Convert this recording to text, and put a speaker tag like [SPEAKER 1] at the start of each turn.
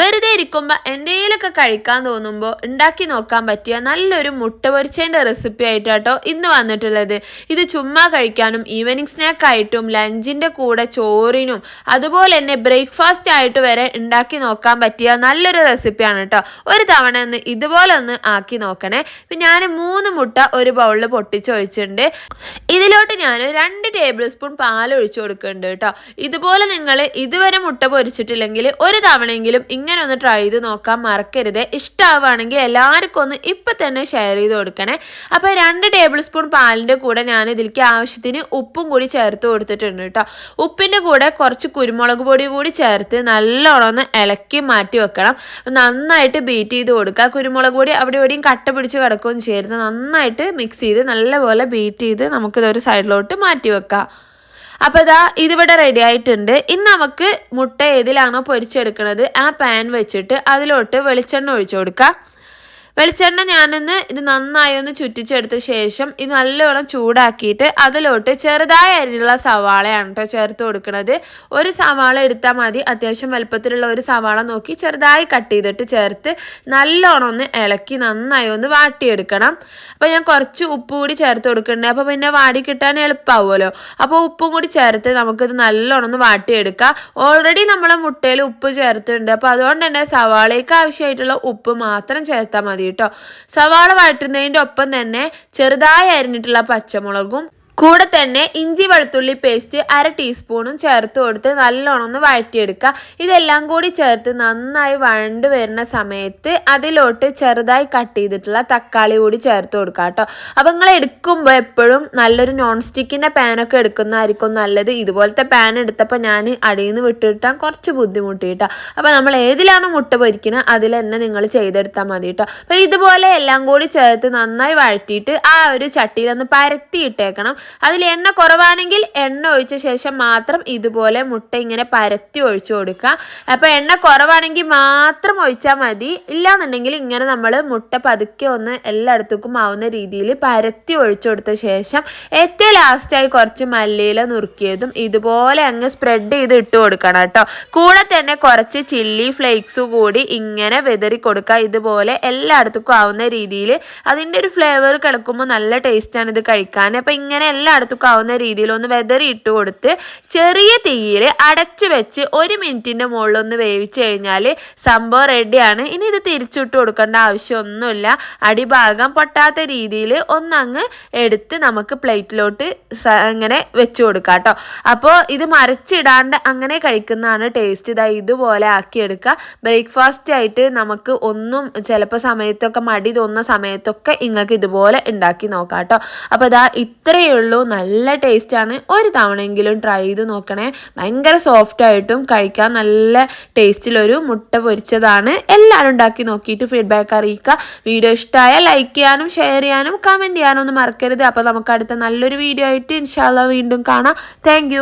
[SPEAKER 1] വെറുതെ ഇരിക്കുമ്പോൾ എന്തെങ്കിലുമൊക്കെ കഴിക്കാൻ തോന്നുമ്പോൾ ഉണ്ടാക്കി നോക്കാൻ പറ്റിയ നല്ലൊരു മുട്ട പൊരിച്ചതിന്റെ റെസിപ്പി ആയിട്ടാട്ടോ ഇന്ന് വന്നിട്ടുള്ളത്. ഇത് ചുമ്മാ കഴിക്കാനും ഈവനിങ് സ്നാക്ക് ആയിട്ടും ലഞ്ചിന്റെ കൂടെ ചോറിനും അതുപോലെ തന്നെ ബ്രേക്ക്ഫാസ്റ്റ് ആയിട്ട് വരെ ഉണ്ടാക്കി നോക്കാൻ പറ്റിയ നല്ലൊരു റെസിപ്പിയാണ് കേട്ടോ ഒരു തവണ ഒന്ന് ഇതുപോലെ ഒന്ന് ആക്കി നോക്കണേ. ഇപ്പം ഞാൻ മൂന്ന് മുട്ട ഒരു ബൗളിൽ പൊട്ടിച്ചൊഴിച്ചിട്ടുണ്ട്. ഇതിലോട്ട് ഞാൻ രണ്ട് ടേബിൾ സ്പൂൺ പാൽ ഒഴിച്ചു കൊടുക്കുന്നുണ്ട് കേട്ടോ ഇതുപോലെ നിങ്ങൾ ഇതുവരെ മുട്ട പൊരിച്ചിട്ടില്ലെങ്കിൽ ഒരു തവണയെങ്കിലും ഒന്ന് ട്രൈ ചെയ്ത് നോക്കാൻ മറക്കരുത്. ഇഷ്ടമാവുകയാണെങ്കിൽ എല്ലാവർക്കും ഒന്ന് ഇപ്പം തന്നെ ഷെയർ ചെയ്ത് കൊടുക്കണേ. അപ്പോൾ രണ്ട് ടേബിൾ സ്പൂൺ പാലിന്റെ കൂടെ ഞാൻ ഇതിലേക്ക് ആവശ്യത്തിന് ഉപ്പും കൂടി ചേർത്ത് കൊടുത്തിട്ടുണ്ട് കേട്ടോ ഉപ്പിന്റെ കൂടെ കുറച്ച് കുരുമുളക് പൊടി കൂടി ചേർത്ത് നല്ലോണം ഒന്ന് ഇളക്കി മാറ്റി വെക്കണം. നന്നായിട്ട് ബീറ്റ് ചെയ്ത് കൊടുക്കുക. കുരുമുളക് പൊടി അവിടെ എവിടെയും കട്ട പിടിച്ച് കിടക്കുകയും ചെയ്യരുത്. നന്നായിട്ട് മിക്സ് ചെയ്ത് നല്ലപോലെ ബീറ്റ് ചെയ്ത് നമുക്കിതൊരു സൈഡിലോട്ട് മാറ്റി വെക്കാം. അപ്പോൾ ഇതാ ഇതിവിടെ റെഡി ആയിട്ടുണ്ട്. ഇനി നമുക്ക് മുട്ട ഏതിലാണോ പൊരിച്ചെടുക്കുന്നത് ആ പാൻ വെച്ചിട്ട് അതിലോട്ട് വെളിച്ചെണ്ണ ഒഴിച്ചു കൊടുക്കാം. വെളിച്ചെണ്ണ ഞാനൊന്ന് ഇത് നന്നായി ഒന്ന് ചുറ്റിച്ചെടുത്ത ശേഷം ഇത് നല്ലോണം ചൂടാക്കിയിട്ട് അതിലോട്ട് ചെറുതായ അരിഞ്ഞുള്ള സവാളയാണ് കേട്ടോ ചേർത്ത് കൊടുക്കുന്നത് ഒരു സവാള എടുത്താൽ മതി. അത്യാവശ്യം വലുപ്പത്തിലുള്ള ഒരു സവാള നോക്കി ചെറുതായി കട്ട് ചെയ്തിട്ട് ചേർത്ത് നല്ലോണം ഒന്ന് ഇളക്കി നന്നായി ഒന്ന് വാട്ടിയെടുക്കണം. അപ്പോൾ ഞാൻ കുറച്ച് ഉപ്പ് കൂടി ചേർത്ത് കൊടുക്കുന്നുണ്ട് അപ്പോൾ പിന്നെ വാടി കിട്ടാൻ എളുപ്പമാവുമല്ലോ അപ്പോൾ ഉപ്പും കൂടി ചേർത്ത് നമുക്കിത് നല്ലോണം ഒന്ന് വാട്ടിയെടുക്കാം. ഓൾറെഡി നമ്മളെ മുട്ടയിൽ ഉപ്പ് ചേർത്തിട്ടുണ്ട്. അപ്പോൾ അതുകൊണ്ട് തന്നെ സവാളയ്ക്ക് ആവശ്യമായിട്ടുള്ള ഉപ്പ് മാത്രം ചേർത്താൽ മതി കേട്ടോ. സവാള വഴറ്റുന്നതിന്റെ ഒപ്പം തന്നെ ചെറുതായി അരിഞ്ഞിട്ടുള്ള പച്ചമുളകും കൂടെ തന്നെ ഇഞ്ചി വെളുത്തുള്ളി പേസ്റ്റ് അര ടീസ്പൂണും ചേർത്ത് കൊടുത്ത് നല്ലോണം ഒന്ന് വഴറ്റിയെടുക്കുക. ഇതെല്ലാം കൂടി ചേർത്ത് നന്നായി വഴണ്ട് വരുന്ന സമയത്ത് അതിലോട്ട് ചെറുതായി കട്ട് ചെയ്തിട്ടുള്ള തക്കാളി കൂടി ചേർത്ത് കൊടുക്കുക കേട്ടോ. അപ്പം നിങ്ങൾ എടുക്കുമ്പോൾ എപ്പോഴും നല്ലൊരു നോൺ സ്റ്റിക്കിന്റെ പാനൊക്കെ എടുക്കുന്നതായിരിക്കും നല്ലത്. ഇതുപോലത്തെ പാൻ എടുത്തപ്പോൾ ഞാൻ അടിയിൽ നിന്ന് വിട്ടിട്ടാൽ കുറച്ച് ബുദ്ധിമുട്ടി കേട്ടോ. അപ്പോൾ നമ്മൾ ഏതിലാണ് മുട്ട പൊരിക്കുന്നത് അതിൽ തന്നെ നിങ്ങൾ ചെയ്തെടുത്താൽ മതി കേട്ടോ. അപ്പോൾ ഇതുപോലെ എല്ലാം കൂടി ചേർത്ത് നന്നായി വഴറ്റിയിട്ട് ആ ഒരു ചട്ടിയിലൊന്ന് പരത്തി ഇട്ടേക്കണം അതിൽ എണ്ണ കുറവാണെങ്കിൽ എണ്ണ ഒഴിച്ച ശേഷം മാത്രം ഇതുപോലെ മുട്ട ഇങ്ങനെ പരത്തി ഒഴിച്ചു കൊടുക്കുക. അപ്പോൾ എണ്ണ കുറവാണെങ്കിൽ മാത്രം ഒഴിച്ചാൽ മതി. ഇല്ലാന്നുണ്ടെങ്കിൽ ഇങ്ങനെ നമ്മൾ മുട്ട പതുക്കെ ഒന്ന് എല്ലായിടത്തേക്കും ആവുന്ന രീതിയിൽ പരത്തി ഒഴിച്ചു കൊടുത്ത ശേഷം ഏറ്റവും ലാസ്റ്റായി കുറച്ച് മല്ലിയില നുറുക്കിയതും ഇതുപോലെ അങ്ങ് സ്പ്രെഡ് ചെയ്ത് ഇട്ട് കൊടുക്കണം കേട്ടോ. കൂടെ തന്നെ കുറച്ച് ചില്ലി ഫ്ലേക്സ് കൂടി ഇങ്ങനെ വെതറി കൊടുക്കുക. ഇതുപോലെ എല്ലായിടത്തേക്കും ആവുന്ന രീതിയിൽ അതിന്റെ ഒരു ഫ്ലേവർ കിടക്കുമ്പോൾ നല്ല ടേസ്റ്റാണ് ഇത് കഴിക്കാൻ. അപ്പോൾ ഇങ്ങനെ എല്ലായിടത്തും ആവുന്ന രീതിയിൽ ഒന്ന് വെതറി ഇട്ട് കൊടുത്ത് ചെറിയ തീയിൽ അടച്ചു വെച്ച് ഒരു മിനിറ്റിന്റെ മുകളിലൊന്ന് വേവിച്ച് കഴിഞ്ഞാൽ സംഭവം റെഡിയാണ് ഇനി ഇത് തിരിച്ചിട്ട് കൊടുക്കേണ്ട ആവശ്യമൊന്നുമില്ല. അടിഭാഗം പൊട്ടാത്ത രീതിയിൽ ഒന്നങ്ങ് എടുത്ത് നമുക്ക് പ്ലേറ്റിലോട്ട് ഇങ്ങനെ വെച്ച് കൊടുക്കാം കേട്ടോ. അപ്പോൾ ഇത് മറിച്ചിടാണ്ട് അങ്ങനെ കഴിക്കുന്നതാണ് ടേസ്റ്റ് ഇതാ ഇതുപോലെ ആക്കിയെടുക്കുക. ബ്രേക്ക്ഫാസ്റ്റ് ആയിട്ട് നമുക്ക് ഒന്നും ചിലപ്പോൾ സമയത്തൊക്കെ മടി തോന്നുന്ന സമയത്തൊക്കെ ഇങ്ങൾക്ക് ഇതുപോലെ ഉണ്ടാക്കി നോക്കാം കേട്ടോ. അപ്പോൾ ഇതാ ഇത്രയേ ഉള്ളൂ നല്ല ടേസ്റ്റാണ് ഒരു തവണയെങ്കിലും ട്രൈ ചെയ്ത് നോക്കണേ. ഭയങ്കര സോഫ്റ്റ് ആയിട്ടും കഴിക്കാൻ നല്ല ടേസ്റ്റിലൊരു മുട്ട പൊരിച്ചതാണ്. എല്ലാവരും ഉണ്ടാക്കി നോക്കിയിട്ട് ഫീഡ്ബാക്ക് അറിയിക്കുക. വീഡിയോ ഇഷ്ടമായാൽ ലൈക്ക് ചെയ്യാനും ഷെയർ ചെയ്യാനും കമന്റ് ചെയ്യാനും ഒന്നും മറക്കരുത്. അപ്പോൾ നമുക്ക് അടുത്ത നല്ലൊരു വീഡിയോ ആയിട്ട് ഇൻഷാല്ല വീണ്ടും കാണാം. താങ്ക്